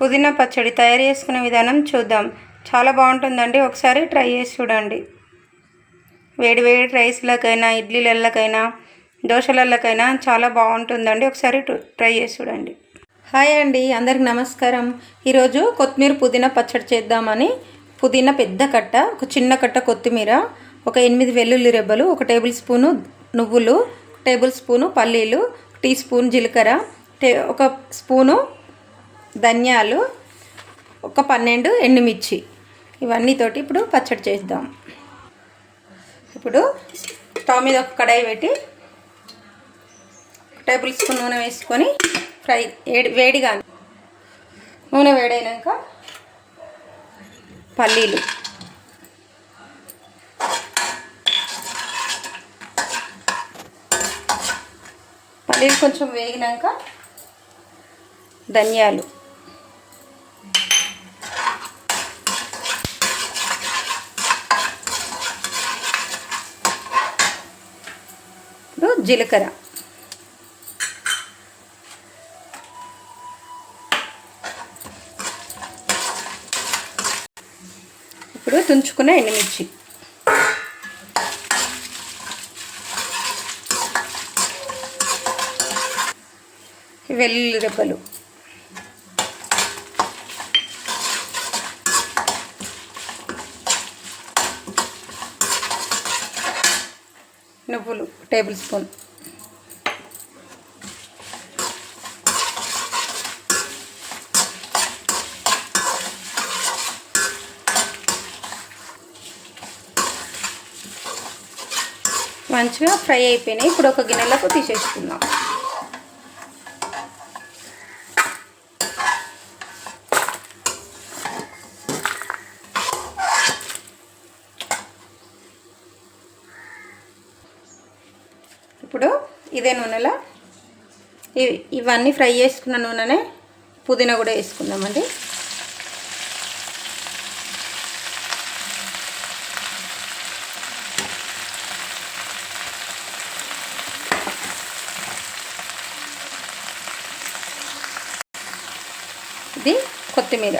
పుదీనా పచ్చడి తయారు చేసుకునే విధానం చూద్దాం. చాలా బాగుంటుందండి. ఒకసారి ట్రై చేసి చూడండి. వేడి వేడి రైస్లకైనా ఇడ్లీలకైనా దోశలకైనా చాలా బాగుంటుందండి. ఒకసారి ట్రై చేసి చూడండి. హాయ్ అండి. అందరికి నమస్కారం. ఈరోజు కొత్తిమీర పుదీనా పచ్చడి చేద్దామని పుదీనా పెద్ద కట్ట ఒక చిన్న కట్ట కొత్తిమీర ఒక ఎనిమిది వెల్లుల్లి రెబ్బలు ఒక టేబుల్ స్పూను నువ్వులు టేబుల్ స్పూను పల్లీలు టీ స్పూన్ జీలకర్ర టే ఒక స్పూను ధనియాలు ఒక పన్నెండు ఎండుమిర్చి. ఇవన్నీతోటి ఇప్పుడు పచ్చడి చేద్దాం. ఇప్పుడు స్టవ్ మీద ఒక కడాయి పెట్టి ఒక టేబుల్ స్పూన్ నూనె వేసుకొని ఫ్రై వేడి వేడిగా నూనె వేడైనాక పల్లీలు. పల్లీలు కొంచెం వేగినాక ధనియాలు. ఇప్పుడు జీలకర్ర. ఇప్పుడు తుంచుకున్న ఎండుమిర్చి. వెల్లుల్లి రెబ్బలు. నువ్వులు టేబుల్ స్పూన్. మంచిగా ఫ్రై అయిపోయినాయి. ఇప్పుడు ఒక గిన్నెలకు తీసేసుకుందాం. ఇప్పుడు ఇదే నూనెలో ఇవన్నీ ఫ్రై చేసుకున్న నూనెనే పుదీనా కూడా వేసుకుందామండి. ఇది కొత్తిమీర.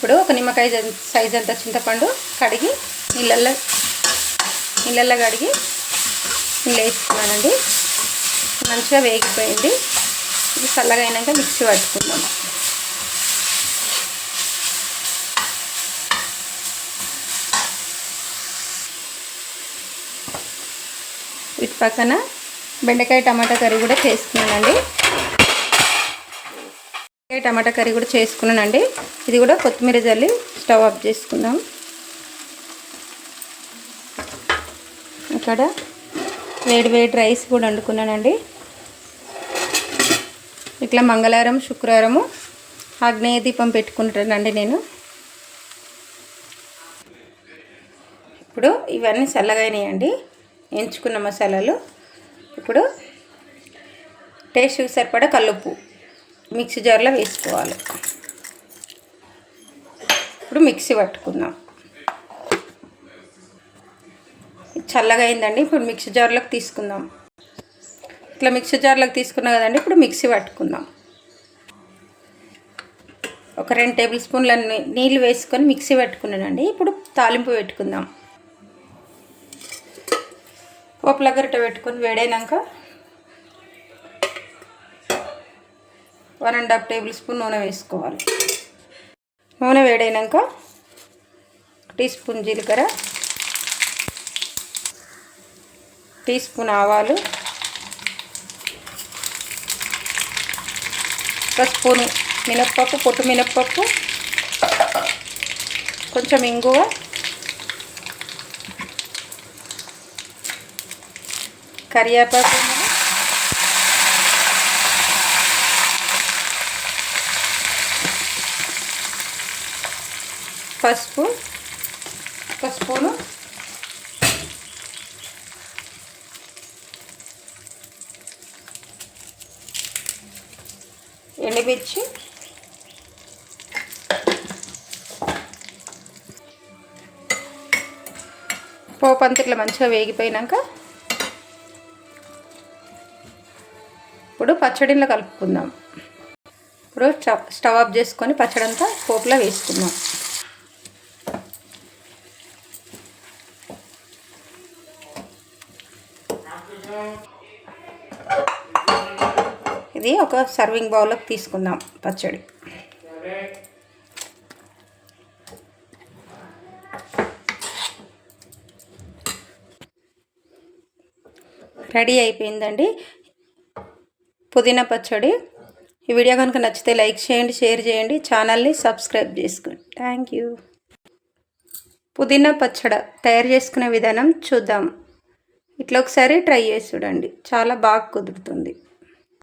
ఇప్పుడు ఒక నిమ్మకాయ సైజ్ అంత చింతపండు కడిగి నీళ్ళల్లో నీళ్ళల్లో కడిగి నీళ్ళు వేసుకున్నానండి. మంచిగా వేగిపోయింది. ఇది చల్లగా అయినాక మిక్సీ పట్టుకుందాం. ఇటు పక్కన బెండకాయ టమాటా కర్రీ కూడా చేసుకున్నానండి. టమాటా కర్రీ కూడా చేసుకున్నానండి. ఇది కూడా కొత్తిమీర జల్లి స్టవ్ ఆఫ్ చేసుకుందాం. ఇక్కడ వేడి వేడి రైస్ కూడా వండుకున్నానండి. ఇట్లా మంగళవారం శుక్రవారము ఆగ్నేయ దీపం పెట్టుకుంటానండి నేను. ఇప్పుడు ఇవన్నీ చల్లగానేయండి ఎంచుకున్న మసాలాలు. ఇప్పుడు టేస్ట్కి సరిపడా కల్లుప్పు. మిక్సీ జార్లో వేసుకోవాలి. ఇప్పుడు మిక్సీ పట్టుకుందాం. చల్లగా అయిందండి ఇప్పుడు మిక్సీ జార్లోకి తీసుకుందాం. ఇట్లా మిక్సీ జార్లోకి తీసుకున్నా కదండి ఇప్పుడు మిక్సీ పట్టుకుందాం. ఒక రెండు టేబుల్ స్పూన్ల నీళ్ళు వేసుకొని మిక్సీ పెట్టుకున్నానండి ఇప్పుడు తాలింపు పెట్టుకుందాం. పోపుల గరిట పెట్టుకొని వేడైనాక one and half table spoon నూనె వేసుకోవాలి. నూనె వేడైనాక టీ స్పూన్ జీలకర్ర టీ స్పూన్ ఆవాలు ఒక స్పూన్ మినప్పప్పు పొట్టు మినప్పప్పు కొంచెం ఇంగువ కరివేపాకు పసుపు. ఒక స్పూను ఎండిమిర్చి పోపు అంతా ఇట్లా మంచిగా వేగిపోయినాక ఇప్పుడు పచ్చడిలో కలుపుకుందాం. ఇప్పుడు స్టవ్ స్టవ్ ఆఫ్ చేసుకొని పచ్చడి అంతా పోపులో వేసుకుందాం. ఇది ఒక సర్వింగ్ బౌల్లోకి తీసుకుందాం పచ్చడి. రెడీ అయిపోయిందండి పుదీనా పచ్చడి. ఈ వీడియో కనుక నచ్చితే లైక్ చేయండి షేర్ చేయండి ఛానల్ని సబ్స్క్రైబ్ చేసుకోండి. Thank you. పుదీనా పచ్చడి తయారు చేసుకునే విధానం చూద్దాం. ఇట్లా ఒకసారి ట్రై చేసి చూడండి. చాలా బాగా కుదురుతుంది.